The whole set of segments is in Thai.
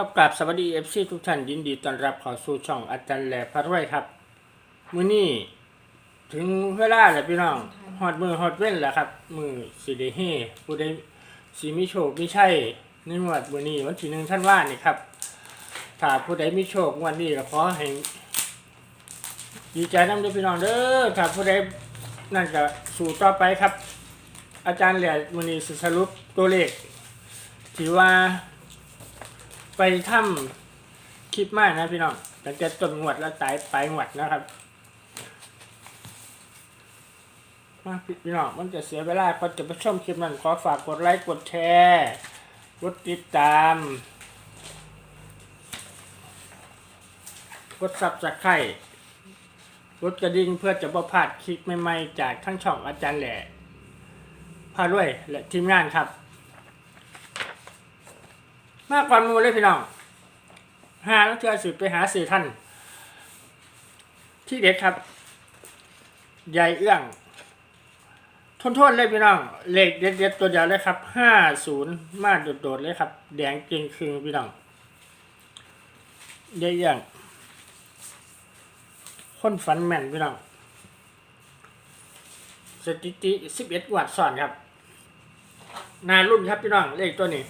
ครับกราบสวัสดีเอฟซีทุกท่านยินดีต้อนรับเข้าสู่ช่องอาจารย์แหล่พระรวยครับ มื้อนี้ถึงเวลาแล้วพี่น้องฮอดมือฮอดเว้นแล้วครับ มือสิได้เฮผู้ใดสิมีโชคมีชัยในงวดมื้อนี้วันที่หนึ่งท่านว่านี่ครับ ถ้าผู้ใดมีโชคงวันนี้ก็ขอให้ดีใจน้ำด้วยพี่น้องเด้อถ้าผู้ใดนั่นก็สู่ต่อไปครับ อาจารย์แหล่มื้อนี้สิสรุปตัวเลขที่ว่า ไปถ้ำคลิปมากนะพี่น้องแต่จะต้นงวดแล้วตายปลายงวดนะครับมาพี่น้องมันจะเสียเวลาก็จะไปชมคลิปนั้นขอฝากกดไลค์กดแชร์กดติดตาม กดซับสไครต์กดกระดิ่งเพื่อจะประพลาดคลิปใหม่ๆจากทั้งช่องอาจารย์แหล่พาด้วยและทีมงานครับ มากกว่าหมูเลยพี่น้องหาแล้วเจอสืบไปหาสื่อท่าน ที่เด็ดครับ ใหญ่เอื้องทนโทษเลยพี่น้อง เลขเด็ดเด็ดๆตัวเดียวเลยครับห้าศูนย์มาโดดๆเลยครับ แดงเก่งคืงพี่น้องใหญ่เอื้องคนฝันแม่นพี่น้องสถิติสิบเอ็ดวัดสอนครับ นารุ่นครับพี่น้องเลขตัวนี้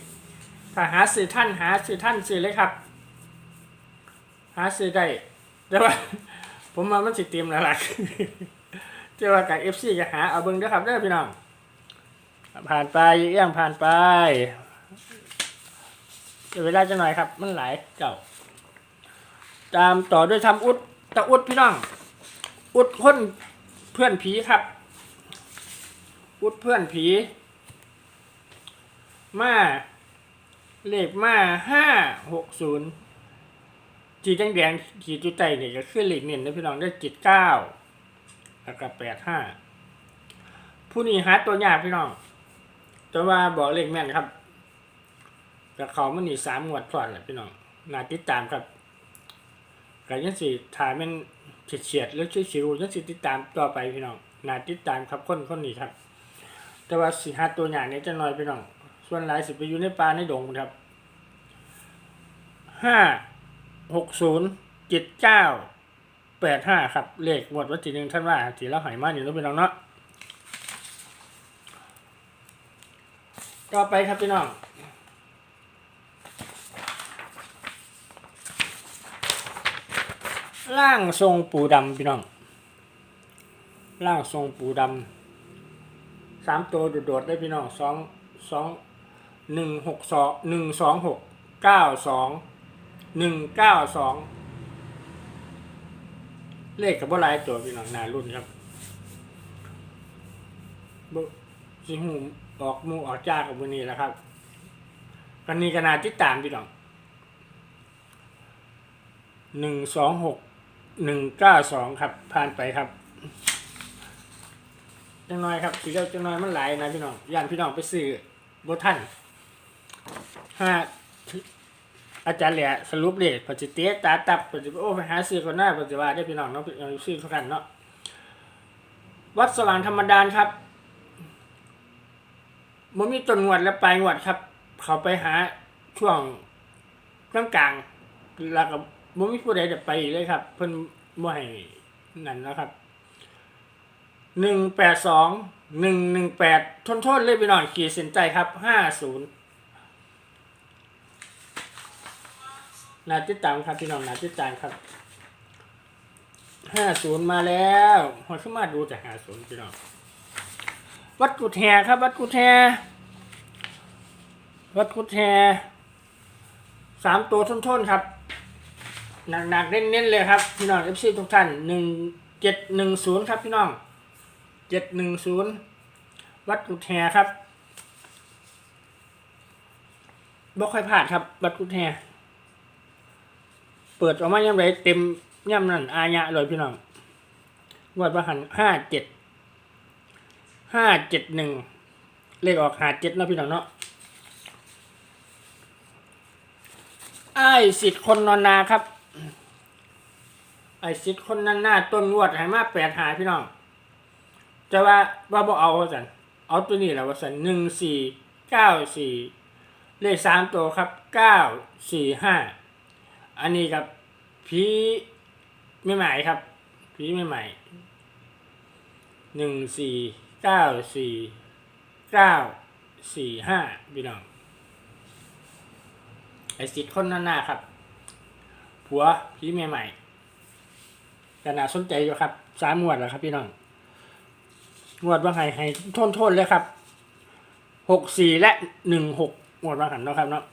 ถ้าหาสื่อท่านหาสื่อท่านสื่อเลยครับ หาสื่อได้แต่ว่า ผมมามันสิเตรียมแล้วล่ะเจ้าว่ากับเอฟซีจะหาเอาเบิ้งด้อครับเด้พี่น้องผ่านไปเอี้ยงผ่านไปเดี๋ยวเวลาจะหน่อยครับ มันหลายเก่า ตามต่อด้วยทำอุดตะอุดพี่น้อง อุดคนเพื่อนผีครับ อุดเพื่อนผี มา เลขมาห้าหกศูนย์จีแดงแดงๆขีจุดใจเนี่ยก็คือเลขเน้นนะพี่น้องได้จิตเก้าแล้วก็แปดห้าผู้นี้หาตัวยากพี่น้อง แต่ว่าบอกเลขแม่นครับแต่เขามันนี่สามงวดซ้อนแหละพี่น้องนาติดตามครับก็ยังสิถ่ายมันเฉียดๆหรือชิวๆยังสิติดตามต่อไปพี่น้องนาติดตามครับคนคนนี้ครับ แต่ว่าสิหาตัวอย่างนี้จะน้อยพี่น้อง ส่วนหลายสิบไปอยู่ในป่าในดงครับห้าหกศูนย์เจ็ดเก้าแปดห้าครับ เลขหมดวันที่หนึ่งท่านว่าทีละหอยมากอยู่แล้วพี่น้องเนาะต่อไปครับพี่น้องร่างทรงปูดำพี่น้องร่างทรงปูดำสามตัวโดดๆได้พี่น้องสองสอง หนึ่งหกสองหนึ่งสองหกเก้าสองหนึ่งเก้าสองเลขกับว่าหลายตัวพี่น้องนารุ่นครับบุสิหูออกมูออกจ้ากับวันนี้แหล้วครับกันนี้กนาติดตามพี่น้องหนึ่งสองหกหนึ่งเก้าสองครับผ่านไปครับจังน้อยครับสีเขียวจังน้อยมันหลายนะพี่น้องย่านพี่น้องไปซื้อบท่าน ห้าอาจารย์แหล่สรุปเลยปัจจิเตตาตับปัจจิโอ้ไปหาซื้อคนหน้าปัจจิว่าได้พี่น้องเนาะเอาซื้อเท่ากันเนาะวัดสว่างธรรมดานครับมันมีต้นงวดและปลายงวดครับ เขาไปหาช่วงกลางกลางแล้วก็มันมีผู้ใดจะไปเลยครับ เพิ่นบ่ให้นั่นนะครับหนึ่งแปดสองหนึ่งหนึ่งแปดทนโทษเลยไปหน่อยขีดเส้นใจครับห้าศูนย์ นาติดตามครับพี่น้องนาติดตามครับห้าศูนย์มาแล้วหัวขึ้นมาดูจากห้าศูนย์พี่น้องวัดกุฎแฮครับ วัดกุฎแฮวัดกุฎแฮสามตัวทนทนๆครับ หนักๆเน้นๆเลยครับ พี่น้องเอฟซีทุกท่านหนึ่งเจ็ดหนึ่งศูนย์ครับพี่น้องเจ็ดหนึ่งศูนย์วัดกุฎแฮครับบ่ค่อยพลาดครับ วัดกุฎแฮ เปิดออกมาย่ำไรเต็มย่ำนั่นอายะเลยพี่น้องงวดประหันห้าเจ็ดห้าเจ็ดหนึ่งเลขออกหาเจ็ดเนาะพี่น้องเนาะไอ้สิทธิ์คนนอนนาครับ ไอ้สิทธิ์คนนันหน้าต้นงวดหายมาแปดหายพี่น้องจะว่าว่าบ่เอาว่าสันเอาตัวนี้แหละว่าสันหนึ่งสี่เก้าสี่เลขสามตัวครับเก้าสี่ห้า อันนี้ครับผีไม่ใหม่ครับผีไม่ใหม่หนึ่งสี่เก้าสี่เก้าสี่ห้าพี่น้องไอสิทธิ์คนนั้นหน้าครับ ผัวผีใหม่ๆก็น่าสนใจอยู่ครับสามหมวดแล้วครับพี่น้องหมวดว่าไงให้ทนทนเลยครับหกสี่และหนึ่งหกหมวดว่าหันเนาะครับเนาะ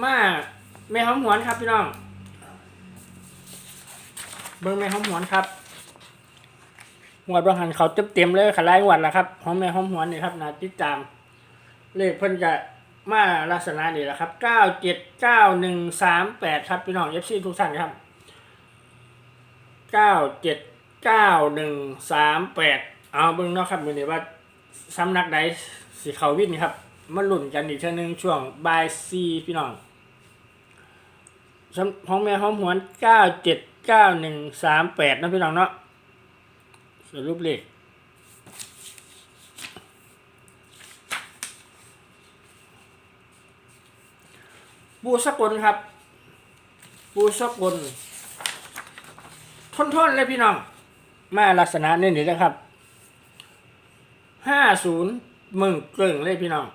มาแม่หอมหวนครับพี่น้อง เบิ้งแม่หอมหวนครับหวดว่าหันเขาเต็มเต็มๆเลยขาไล่หวดแล้วครับหอมแม่หอมหวนนี่ครับนาติดตาม เลขเพิ่นจะมาลักษณะนี้แหละครับเก้าเจ็ดเก้าหนึ่งสามแปดครับพี่น้องเอฟซีทุกท่านครับเก้าเจ็ดเก้าหนึ่งสามแปดเอาเบิ่งเนาะครับมือนี้ว่าสำนักใดสีเขาวินครับ มาลุ่นกันอีกเท่านึงช่วงบ่ายซีพี่น้องสำของแม่หอมหวนเก้าเจ็ดเก้าหนึ่งสามแปดนะพี่น้องเนาะสรุปเลขปูสกุลครับปูสกุลทนทนๆเลยพี่น้อง มาลักษณะนี่นี่นะครับห้าศูนย์มึงเกลึงเลยพี่น้อง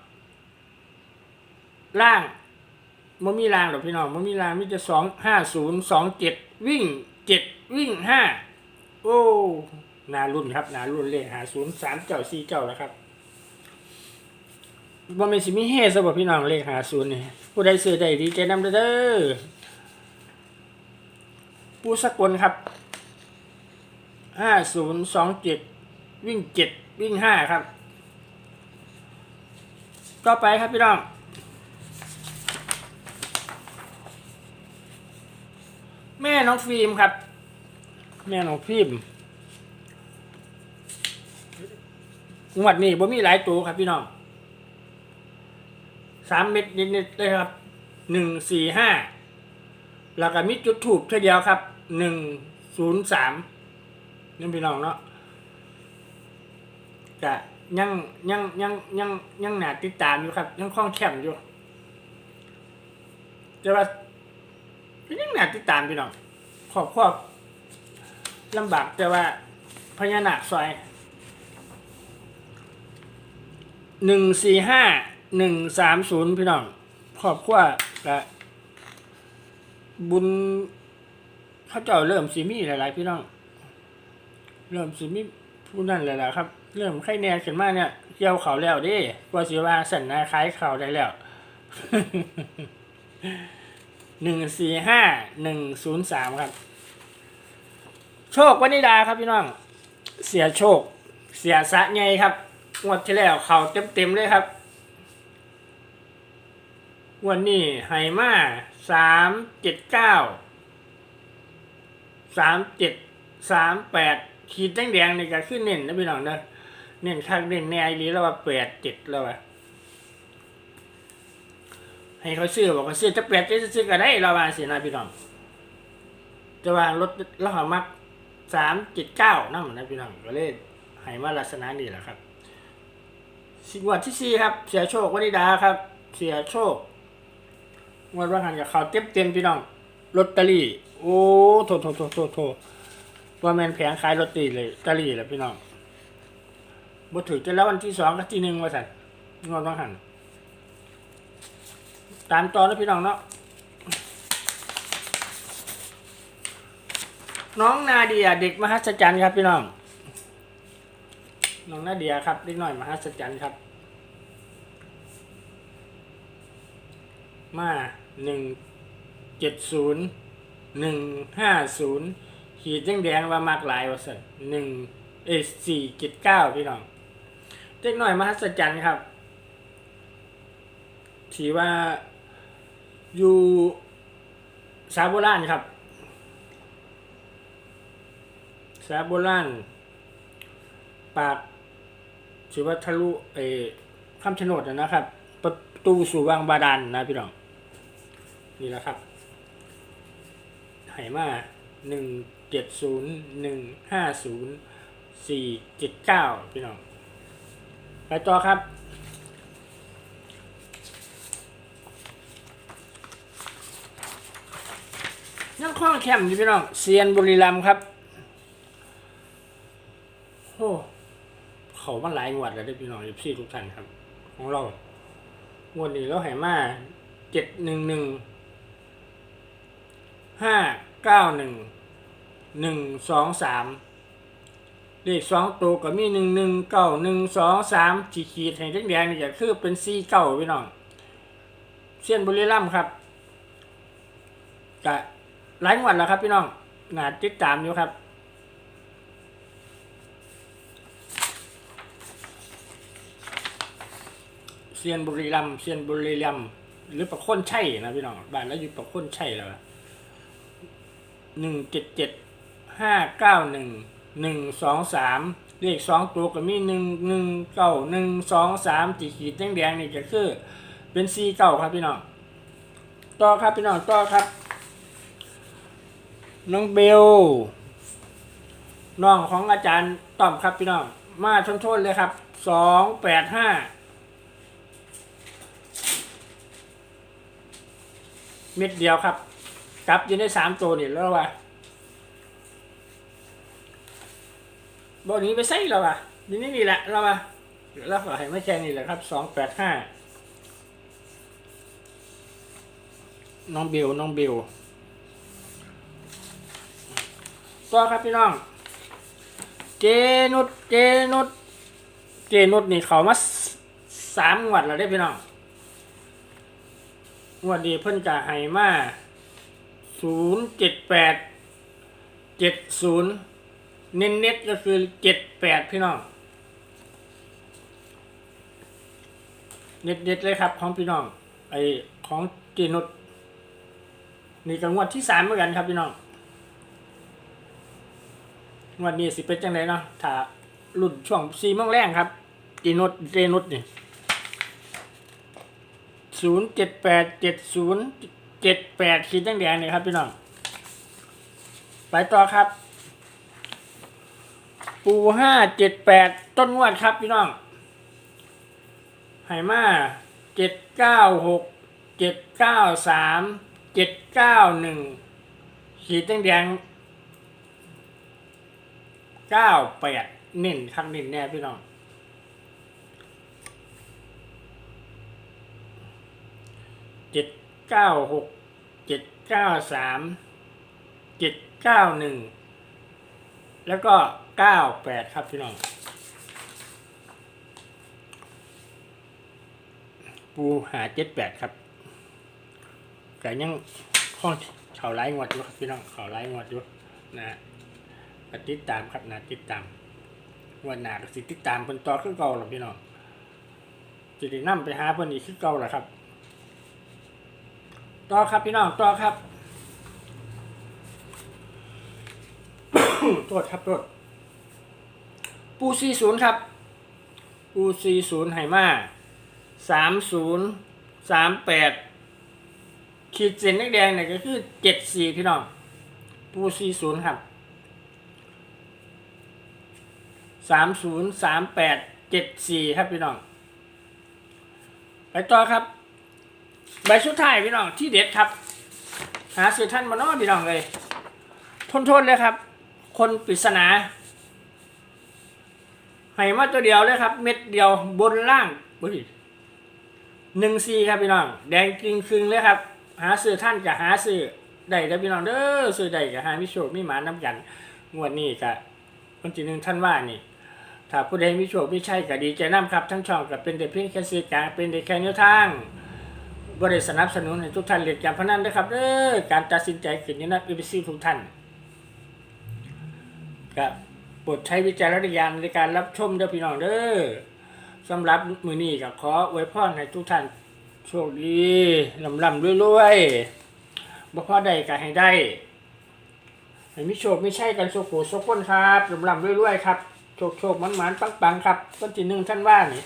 ล่างมันมีรางหรอกพี่น้องมันมีรางมิจะสองห้าศูนย์สองเจ็ดวิ่งเจ็ดวิ่งห้าโอ้นารุ่นครับนารุ่นเลยหาศูนย์สามเจ้าสี่เจ้าแล้วครับบ่แม่นสิมีเฮซะบ่พี่น้องเลขหาศูนย์นี่ผู้ใดซื้อได้ดีใจนำเด้อผู้สกุลครับห้าศูนย์สองเจ็ดวิ่งเจ็ดวิ่งห้าครับ ต่อไปครับพี่น้อง ม่น้องฟิล์มครับ แม่น้องฟิล์มงวดนี้บ่มีหลายตัวครับพี่น้องสามเม็ดนิดๆเลยครับหนึ่งสี่ห้าแล้วก็มีจุดถูกเท่าเดียวครับหนึ่งศูนย์สามนี่พี่น้องเนาะกะยังยังยังยังยังหนาติดตามอยู่ครับ ยังคล้องแคมอยู่แต่ว่า ยังหนาติดตามพี่น้องขอบครอบลำบากแต่ว่าพญานาคซอยหนึ่งสี่ห้าหนึ่งสามศูนย์พี่น้องครอบครัวกะบุญเขาเจ้าเริ่มสีมีหลาย ๆ พี่น้อง เริ่มสีมีผู้นั่นหลายๆครับ เริ่มไข่แน่ขึ้นมาเนี่ยเกี่ยวเขาแล้วดิกว่าสิว่าสันนาคล้ายเขาได้แล้ว หนึ่งสี่ห้าหนึ่งศูนย์สามครับ โชควนิดาครับพี่น้อง เสียโชค เสียสะไงครับงวดที่แล้วเขาเต็มเต็มๆเลยครับวันนี้ไฮมาสามเจ็ดเก้าสามเจ็ดสามแปดขีดแดงๆนี่ก็ขึ้นเน้นนะพี่น้องนะเน้นข้างเน้นแนวนี้แล้วว่าแปดเจ็ดแล้วว่า ให้เขาซื้อบอกว่าซื้อจะแปดจะซื้อก็ได้เราว่าสินะพี่น้องจะวางรถแล้วหามักสามเจ็ดเก้านั่นนะพี่น้องก็เลยไฮมาลักษณะนี้แหละครับสิงวัดที่สี่ครับ เสียโชควนิดาครับ เสียโชคงวดว่าหันกับเขาเต็มเต็มพี่น้องลอตเตอรี่ โอ้โถโถโถโถโถว่าแมนแผงขายลอตเตอรี่เลยตเตอรี่แหละพี่น้องบ่ถือจะแล้ววันที่สองกับที่หนึ่งว่าสันงวดว่าหัน ตามต่อแล้วพี่น้องเนาะน้องนาเดียเด็กมหัศจรรย์ครับพี่น้อง น้องนาเดียครับเล็กหน่อยมหัศจรรย์ครับ มาหนึ่งเจ็ดศูนย์หนึ่งห้าศูนย์ขีดแดงว่ามากหลายว่าสันหนึ่งเอสี่เจ็ดเก้าพี่น้องเล็กหน่อยมหัศจรรย์ครับถือว่า อยู่สาโบราณครับ สาโบราณปากถือว่าทะลุเออคำชะโนดนะนะครับ ประตูสู่วังบาดาลนะพี่น้อง นี่แหละครับไหมาหนึ่งเจ็ดศูนย์หนึ่งห้าศูนย์สี่เจ็ดเก้าพี่น้อง ไปต่อครับ ข้องแคมอยู่พี่น้องเซียนบุรีรัมครับโอ้เขามาหลายงวดแล้วได้พี่น้องอยู่พี่ทุกท่านครับ ของเรางวดนี้เราให้มาเจ็ดหนึ่งหนึ่งห้าเก้าหนึ่งหนึ่งสองสามเลขสองตัวก็มีหนึ่งหนึ่งเก้าหนึ่งสองสามขีดขีดๆให้แดงๆนี่ก็คือเป็นสี่เก้าพี่น้องเซียนบุรีรัมครับกะ หลายงวดแล้วครับพี่น้องหนาติดตามอยู่ครับ เซียนบุรีรัมเซียนบุรีรัมหรือประโคนชัยนะพี่น้องบ้านแล้วอยู่ประโคนชัยแล้วหนึ่งเจ็ดเจ็ดห้าเก้าหนึ่งหนึ่งสองสามเลขสองตัวก็มีหนึ่งหนึ่งเก้าหนึ่งสองสามจีขีดแดงๆนี่ก็คือ เป็นซีเก้าครับพี่น้อง ต่อครับพี่น้องต่อครับ น้องเบลน้องของอาจารย์ต้อมครับพี่น้อง มาชนชนเลยครับสองแปดห้าเม็ดเดียวครับกลับยังได้สามตัวนี่แล้ววะบอนี้ไปใส่แล้ววะนี่นี่นี่แหละแล้ววะแล้วก็ให้ไม่แค่นี้แหละครับสองแปดห้าน้องเบลน้องเบล ต่อครับพี่น้อง เจนุดเจนุดเจนุดนี่เขามาสามงวดแล้วได้พี่น้องงวดดีเพิ่นจะให้มาศูนย์เจ็ดแปดเจ็ดศูนย์เน้นเน็ตก็คือเจ็ดแปดพี่น้อง เน็ตเน็ตเลยครับของพี่น้องไอของเจนุดนี่ก็งวดที่สามเหมือนกันครับพี่น้อง งวดนี้สิเป็นจังไดเนาะถ้ารุ่นช่วงสี่โมงแรงครับเจนุดเจนุดนี่ศูนย์เจ็ดแปดเจ็ดศูนย์เจ็ดแปดขีดแดงๆเนี่ยครับพี่น้องไปต่อครับ ปูห้าเจ็ดแปดต้นงวดครับพี่น้องไหมาเจ็ดเก้าหกเจ็ดเก้าสามเจ็ดเก้าหนึ่งขีดแดง เก้าแปดเน้นข้างเน้นแน่พี่น้องเจ็ดเก้าหกเจ็ดเก้าสามเจ็ดเก้าหนึ่งแล้วก็เก้าแปดครับพี่น้องปูหาเจ็ดแปดครับแต่ยังข้องเขาไล่งวดอยู่ครับพี่น้องเขาไล่งวดอยู่นะฮะ ติดตามครับนะติดตามวันหนาก็สิติดตามเพิ่นต่อขึ้นเก่าหรอพี่น้องจะได้นำไปหาเพิ่นอีกขึ้นเก่าหรอครับ ต่อครับพี่น้องต่อครับโทษครับโทษปูซีศูนย์ครับปูซีศูนย์ไหมาสามศูนย์สามแปดขีดเส้นแดงเนี่ยก็คือเจ็ดสี่พี่น้องปูซีศูนย์ครับ สามศูนย์สามแปดเจ็ดสี่ครับพี่น้อง ไปต่อครับ ใบสุดท้ายพี่น้องที่เด็ดครับ หาสื่อท่านมาน้อพี่น้องเลย ทนทนเลยครับ คนปริศนาให้มาตัวเดียวเลยครับ เม็ดเดียวบนล่างอุ้ยหนึ่งซีครับพี่น้อง แดงจริงคืงเลยครับ หาซื้อท่านกับหาซื้อได้เด้อพี่น้องเด้อซื้อได้กับหามิโชคมิหมาน้ำกันงวดนี้กับคนที่หนึ่งท่านว่านี่ ถ้าผู้ใดมิโชคไม่ใช่ก็ดีใจน้ำครับ ทั้งช่องกับเป็นแต่เพียงแค่สื่อกลางเป็นแต่แค่แนวทางบริสนับสนุนให้ทุกท่านเล่นการพนันด้วยครับเด้อการตัดสินใจขึ้นอยู่นักอีซีทุกท่านครับโปรดใช้วิจารณญาณในการรับชมเด้อพี่น้องเด้อสำหรับมือนี้ก็ขออวยพรให้ทุกท่านโชคดีลำลำรวยๆบ่พอได้ก็ให้ได้ให้มีโชคไม่ใช่กันโชคโขโชคพ้นครับลำลำรวยๆครับ โชคโชคมันหมานปังปังๆครับต้นที่หนึ่งท่านว่านี่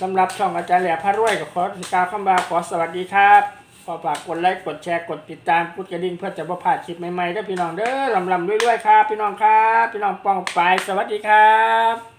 สำหรับช่องอาจารย์แหล่พระรวยก็ขอกล่าวคำบาขอสวัสดีครับขอฝากกดไลค์กดแชร์กดติดตามกดกระดิ่งเพื่อจะบ่พลาดคลิปใหม่ๆด้วยพี่น้องเด้อลำลำด้วยๆครับ พี่น้องครับ พี่น้องปองไปายสวัสดีครับ